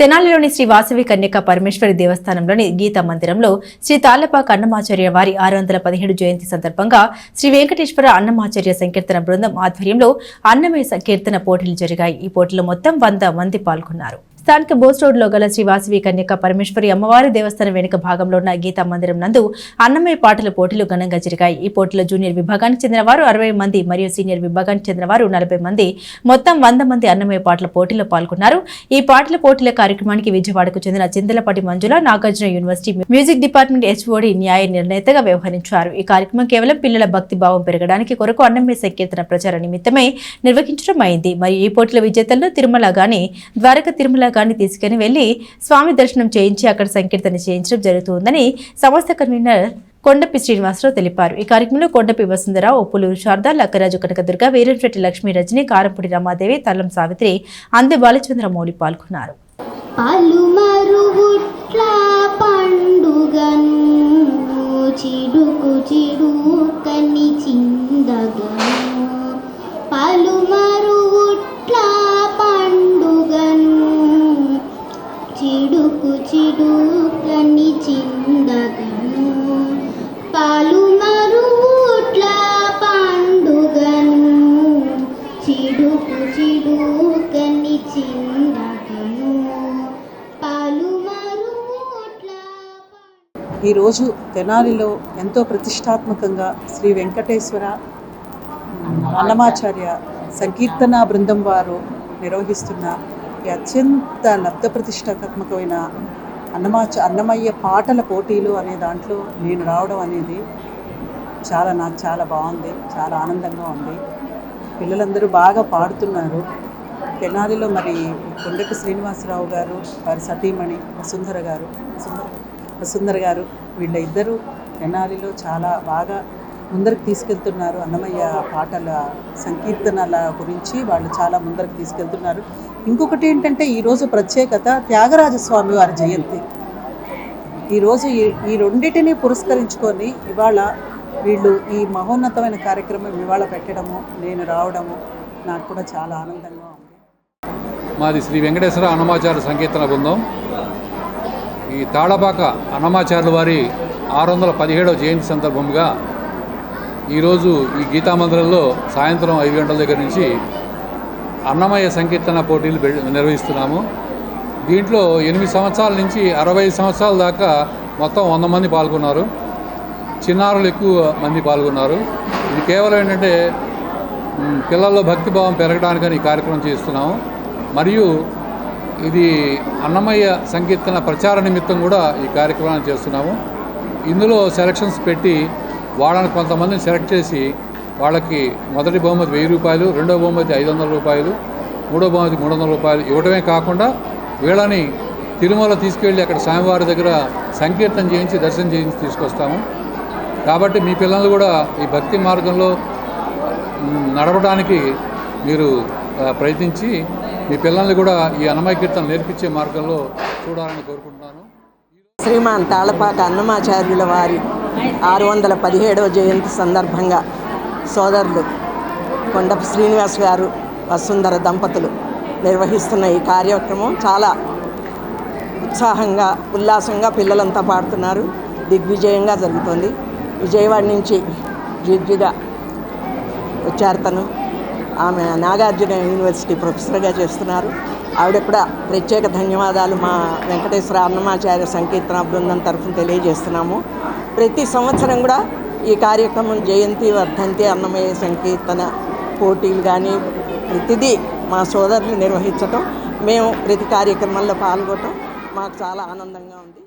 తెనాలిలోని శ్రీ వాసవి కన్యక పరమేశ్వరి దేవస్థానంలోని గీత మందిరంలో శ్రీ తాళ్ళపాక అన్నమాచార్య వారి ఆరు వందల పదిహేడు జయంతి సందర్భంగా శ్రీ వెంకటేశ్వర అన్నమాచార్య సంకీర్తన బృందం ఆధ్వర్యంలో అన్నమయ సంకీర్తన పోటీలు జరిగాయి. ఈ పోటీలో మొత్తం వంద మంది పాల్గొన్నారు. స్థానిక బోస్ రోడ్లో గల శ్రీవాసవి కన్యక పరమేశ్వరి అమ్మవారి దేవస్థానం వెనుక భాగంలో ఉన్న గీతా మందిరం నందు అన్నమయ్య పాటల పోటీలు ఘనంగా జరిగాయి. ఈ పోటీలో జూనియర్ విభాగానికి చెందిన వారు అరవై మంది మరియు సీనియర్ విభాగానికి చెందిన వారు నలభై మంది. మొత్తం వంద మంది అన్నమయ్య పాటల పోటీలో పాల్గొన్నారు. ఈ పాటల పోటీల కార్యక్రమానికి విజయవాడకు చెందిన Chintalapati Manjula Nagarjuna university music department HOD న్యాయ నిర్ణేతగా వ్యవహరించారు. ఈ కార్యక్రమం కేవలం పిల్లల భక్తి భావం పెరగడానికి కొరకు అన్నమయ్య సంకీర్తన ప్రచార నిమిత్తమే నిర్వహించడం అయింది. మరియు ఈ పోటీల విజేతలను తిరుమల గాని ద్వారక తిరుమల గాని తీసుకుని వెళ్ళి స్వామి దర్శనం చేయించి అక్కడ సంకీర్తన చేయించడం జరుగుతుందని సంస్థ కన్వీనర్ కొండపి శ్రీనివాసరావు తెలిపారు. ఈ కార్యక్రమంలో కొండపి వసుంధరావు ఒప్పులూరు శారద లక్కరాజు కనకదుర్గ వీరంశెట్టి లక్ష్మీ రజని కారంపూడి రమాదేవి తల్లం సావిత్రి అందే బాలచంద్రమౌళి పాల్గొన్నారు. ఈరోజు తెనాలిలో ఎంతో ప్రతిష్టాత్మకంగా శ్రీ వెంకటేశ్వర అన్నమాచార్య సంకీర్తన బృందం వారు నిర్వహిస్తున్న ఈ అత్యంత లబ్ధ ప్రతిష్టాత్మకమైన అన్నమాచ అన్నమయ్య పాటల పోటీలు అనే దాంట్లో నేను రావడం అనేది చాలా నాకు చాలా బాగుంది చాలా ఆనందంగా ఉంది. పిల్లలందరూ బాగా పాడుతున్నారు. తెనాలిలో మరి కొండకు శ్రీనివాసరావు గారు వారి సతీమణి వసుంధర గారు వసుంధర వసుంధర గారు వీళ్ళ ఇద్దరు తెనాలిలో చాలా బాగా ముందరకు తీసుకెళ్తున్నారు. అన్నమయ్య పాటల సంకీర్తనల గురించి వాళ్ళు చాలా ముందరకు తీసుకెళ్తున్నారు. ఇంకొకటి ఏంటంటే ఈరోజు ప్రత్యేకత త్యాగరాజస్వామి వారి జయంతి. ఈరోజు ఈ ఈ రెండింటిని పురస్కరించుకొని ఇవాళ వీళ్ళు ఈ మహోన్నతమైన కార్యక్రమం ఇవాళ పెట్టడము నేను రావడము నాకు కూడా చాలా ఆనందంగా ఉంది. మాది శ్రీ వెంకటేశ్వర అన్నమాచార్య సంకీర్తన బృందం. ఈ తాళపాక అన్నమాచార్యుల వారి ఆరు వందల పదిహేడవ జయంతి సందర్భంగా ఈరోజు ఈ గీతామందిరంలో సాయంత్రం ఐదు గంటల దగ్గర నుంచి అన్నమయ్య సంకీర్తన పోటీలు పె- నిర్వహిస్తున్నాము. దీంట్లో ఎనిమిది సంవత్సరాల నుంచి అరవై సంవత్సరాల దాకా మొత్తం వంద మంది పాల్గొన్నారు. చిన్నారులు ఎక్కువ మంది పాల్గొన్నారు. ఇది కేవలం ఏంటంటే పిల్లల్లో భక్తిభావం పెరగడానికని ఈ కార్యక్రమం చేస్తున్నాము. మరియు ఇది అన్నమయ్య సంకీర్తన ప్రచార నిమిత్తం కూడా ఈ కార్యక్రమాన్ని చేస్తున్నాము. ఇందులో సెలక్షన్స్ పెట్టి వాళ్ళని కొంతమందిని సెలెక్ట్ చేసి వాళ్ళకి మొదటి బహుమతి వెయ్యి రూపాయలు రెండో బహుమతి ఐదు వందల రూపాయలు మూడో బహుమతి మూడు వందల రూపాయలు ఇవ్వడమే కాకుండా వీళ్ళని తిరుమల తీసుకెళ్ళి అక్కడ స్వామివారి దగ్గర సంకీర్తన చేయించి దర్శనం చేయించి తీసుకొస్తాము. కాబట్టి మీ పిల్లలు కూడా ఈ భక్తి మార్గంలో నడవడానికి మీరు ప్రయత్నించి మీ పిల్లల్ని కూడా ఈ అన్నమయ కీర్తన నేర్పించే మార్గంలో చూడాలని కోరుకుంటున్నాను. శ్రీమాన్ తాళపాక అన్నమాచార్యుల వారి ఆరు వందల పదిహేడవ జయంతి సందర్భంగా సోదరులు కొండపు శ్రీనివాస్ గారు వసుంధర దంపతులు నిర్వహిస్తున్న ఈ కార్యక్రమం చాలా ఉత్సాహంగా ఉల్లాసంగా పిల్లలంతా పాడుతున్నారు. దిగ్విజయంగా జరుగుతుంది. విజయవాడ నుంచి జడ్జిగా వచ్చారు తను. ఆమె నాగార్జున యూనివర్సిటీ ప్రొఫెసర్గా చేస్తున్నారు. ఆవిడ కూడా ప్రత్యేక ధన్యవాదాలు మా వెంకటేశ్వర అన్నమాచార్య సంకీర్తన బృందం తరఫున తెలియజేస్తున్నాము. ప్రతి సంవత్సరం కూడా ఈ కార్యక్రమం జయంతి వర్ధంతి అన్నమయ్య సంకీర్తన పోటీలు కానీ ప్రతిదీ మా సోదరులు నిర్వహించటం. మేము ప్రతి కార్యక్రమంలో పాల్గొనటం మాకు చాలా ఆనందంగా ఉంది.